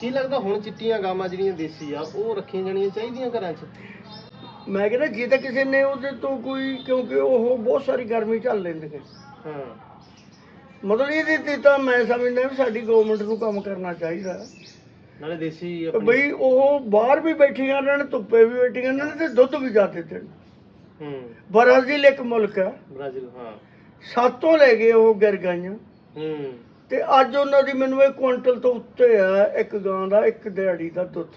ਕੀ ਲੱਗਦਾ ਹੁਣ ਚਿੱਟੀਆਂ ਗਾਵਾਂ ਜਿਹੜੀਆਂ ਦੇਸੀ ਆ ਉਹ ਰੱਖੀਆਂ ਜਾਣੀਆਂ ਚਾਹੀਦੀਆਂ ਘਰਾਂ 'ਚ? ਮੈਂ ਕਹਿੰਦਾ ਜੇ ਤਾਂ ਕਿਸੇ ਨੇ ਉਹਦੇ ਤੋਂ ਕੋਈ ਕਿਉਂਕਿ ਉਹ ਬਹੁਤ ਸਾਰੀ ਗਰਮੀ ਝੱਲ ਲੈਂਦੇ ਨੇ। ਹਾਂ। ਮਤਲਬ ਇਹਦੇ ਤੇ ਤਾਂ ਮੈਂ ਸਮਝਦਾ ਵੀ ਸਾਡੀ ਗਵਰਨਮੈਂਟ ਨੂੰ ਕੰਮ ਕਰਨਾ ਚਾਹੀਦਾ। ਨਾਲੇ ਦੇਸੀ ਆਪਣੀ- ਬਈ ਉਹ ਬਾਹਰ ਵੀ ਬੈਠੀਆਂ ਰਹਿਣ ਧੁੱਪੇ ਵੀ ਬੈਠੀਆਂ ਰਹਿਣ ਤੇ ਦੁੱਧ ਵੀ ਜ਼ਿਆਦੇ ਦੇਣ ਹੂੰ। ਬ੍ਰਾਜ਼ੀਲ ਇੱਕ ਮੁਲਕ ਹੈ ਬ੍ਰਾਜ਼ੀਲ ਹਾਂ। ਸਾਤੋਂ ਲੈ ਗਏ ਉਹ ਗਿਰ ਗਈਆਂ ਹੂੰ। ਤੇ ਅੱਜ ਉਹਨਾਂ ਦੀ ਮੈਨੂੰ ਇਹ ਕੁਇੰਟਲ ਤੋਂ ਉੱਤੇ ਆ ਇੱਕ ਗਾਂ ਦਾ ਇੱਕ ਦਿਹਾੜੀ ਦਾ ਦੁੱਧ।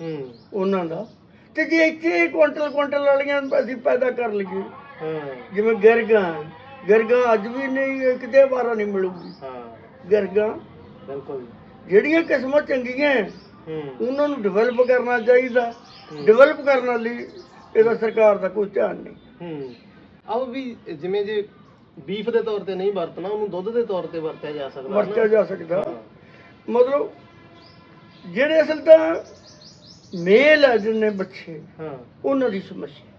ਹੂੰ। ਉਹਨਾਂ ਦਾ। ਤੇ ਜੇ ਇੱਥੇ ਕੁਇੰਟਲ ਕੁਇੰਟਲ ਵਾਲੀਆਂ ਅਸੀਂ ਪੈਦਾ ਕਰ ਲਈਏ। ਹਾਂ। ਜਿਵੇਂ ਗਿਰਗਾਂ ਗਿਰਗਾਂ ਅੱਜ ਵੀ ਨਹੀਂ ਕਿਤੇ ਵਾਰਾ ਨਹੀਂ ਮਿਲੂਗੀ। ਹਾਂ। ਗਿਰਗਾਂ ਬਿਲਕੁਲ। ਜਿਹੜੀਆਂ ਕਿਸਮਾਂ ਚੰਗੀਆਂ ਉਹਨਾਂ ਨੂੰ ਡਿਵੈਲਪ ਕਰਨਾ ਚਾਹੀਦਾ। ਡਿਵੈਲਪ ਕਰਨ ਲਈ ਇਹਦਾ ਸਰਕਾਰ ਦਾ ਕੋਈ ਧਿਆਨ ਨਹੀਂ। ਹੂੰ। ਆਓ ਵੀ ਜਿਵੇਂ ਜੇ ਬੀਫ ਦੇ ਤੌਰ ਤੇ ਨਹੀਂ ਵਰਤਣਾ ਉਹਨੂੰ ਦੁੱਧ ਦੇ ਤੌਰ ਤੇ ਵਰਤਿਆ ਜਾ ਸਕਦਾ ਹੈ ਨਾ? ਵਰਤਿਆ ਜਾ ਸਕਦਾ। ਮਤਲਬ ਜਿਹੜੇ ਅਸਲ ਤਾਂ ਮੇਲ ਹੈ ਜਿਹਨੇ ਬੱਚੇ ਹਾਂ ਉਹਨਾਂ ਦੀ ਸਮੱਸਿਆ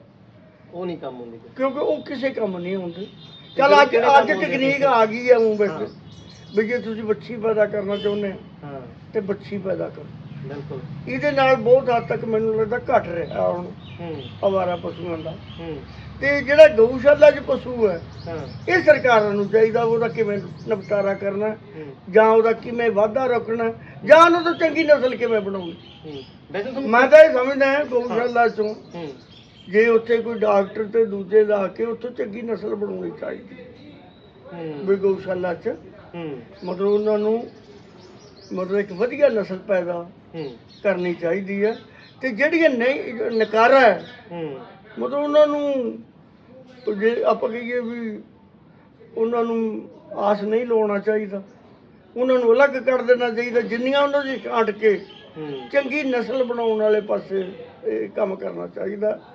ਉਹ ਨਹੀਂ ਕੰਮ ਹੁੰਦੀ ਕਿਉਂਕਿ ਉਹ ਕਿਸੇ ਕੰਮ ਨਹੀਂ ਆਉਂਦੇ ਚਲ ਅੱਜ ਕਿਹੜੇ ਕੰਮ ਅੱਜ ਆਉਂਦੇ ਤੁਸੀਂ? ਆ ਗਈ ਹੈ ਉਹ ਵਿੱਚ ਹਾਂ। ਵੀ ਜੇ ਤੁਸੀਂ ਬੱਚੀ ਪੈਦਾ ਕਰਨਾ ਚਾਹੁੰਦੇ ਹੋ ਹਾਂ ਤੇ ਬੱਚੀ ਪੈਦਾ ਕਰੋ ਬਿਲਕੁਲ। ਇਹਦੇ ਨਾਲ ਬਹੁਤ ਹੱਦ ਤੱਕ ਮੈਨੂੰ ਲੱਗਦਾ ਘਟ ਰਿਹਾ ਹੁਣ ਹੂੰ। ਅਵਾਰਾ ਪਸ਼ੂਆਂ ਦਾ। ਹੂੰ। ਤੇ ਜਿਹੜਾ ਗਊਸ਼ਾਲਾ 'ਚ ਪਸ਼ੂ ਹੈ ਇਹ ਸਰਕਾਰਾਂ ਨੂੰ ਚਾਹੀਦਾ ਉਹਦਾ ਕਿਵੇਂ ਨਿਪਟਾਰਾ ਕਰਨਾ ਜਾਂ ਉਹਦਾ ਕਿਵੇਂ ਵਾਧਾ ਰੋਕਣਾ ਜਾਂ ਉਹਨੂੰ ਤੋਂ ਚੰਗੀ ਨਸਲ ਕਿਵੇਂ ਬਣਾਉਣੀ। ਮੈਂ ਤਾਂ ਇਹ ਸਮਝਦਾ ਹਾਂ ਗਊਸ਼ਾਲਾ 'ਚੋਂ ਜੇ ਉੱਥੇ ਕੋਈ ਡਾਕਟਰ ਤੇ ਦੂਜੇ ਲਾ ਕੇ ਉੱਥੋਂ ਚੰਗੀ ਨਸਲ ਬਣਾਉਣੀ ਚਾਹੀਦੀ। ਵੀ ਗਊਸ਼ਾਲਾ 'ਚ। ਮਤਲਬ ਉਹਨਾਂ ਨੂੰ ਮਤਲਬ ਇੱਕ ਵਧੀਆ ਨਸਲ ਪੈਦਾ ਕਰਨੀ ਚਾਹੀਦੀ ਹੈ ਤੇ ਜਿਹੜੀਆਂ ਨਹੀਂ ਨਕਾਰਾ ਹੈ ਮਤਲਬ ਉਹਨਾਂ ਨੂੰ ਜੇ ਆਪਾਂ ਕਹੀਏ ਵੀ ਉਹਨਾਂ ਨੂੰ ਆਸ ਨਹੀਂ ਲਾਉਣਾ ਚਾਹੀਦਾ ਉਹਨਾਂ ਨੂੰ ਅਲੱਗ ਕਰ ਦੇਣਾ ਚਾਹੀਦਾ ਜਿੰਨੀਆਂ ਉਹਨਾਂ ਦੀ ਛਾਂਟ ਕੇ ਚੰਗੀ ਨਸਲ ਬਣਾਉਣ ਵਾਲੇ ਪਾਸੇ ਇਹ ਕੰਮ ਕਰਨਾ ਚਾਹੀਦਾ।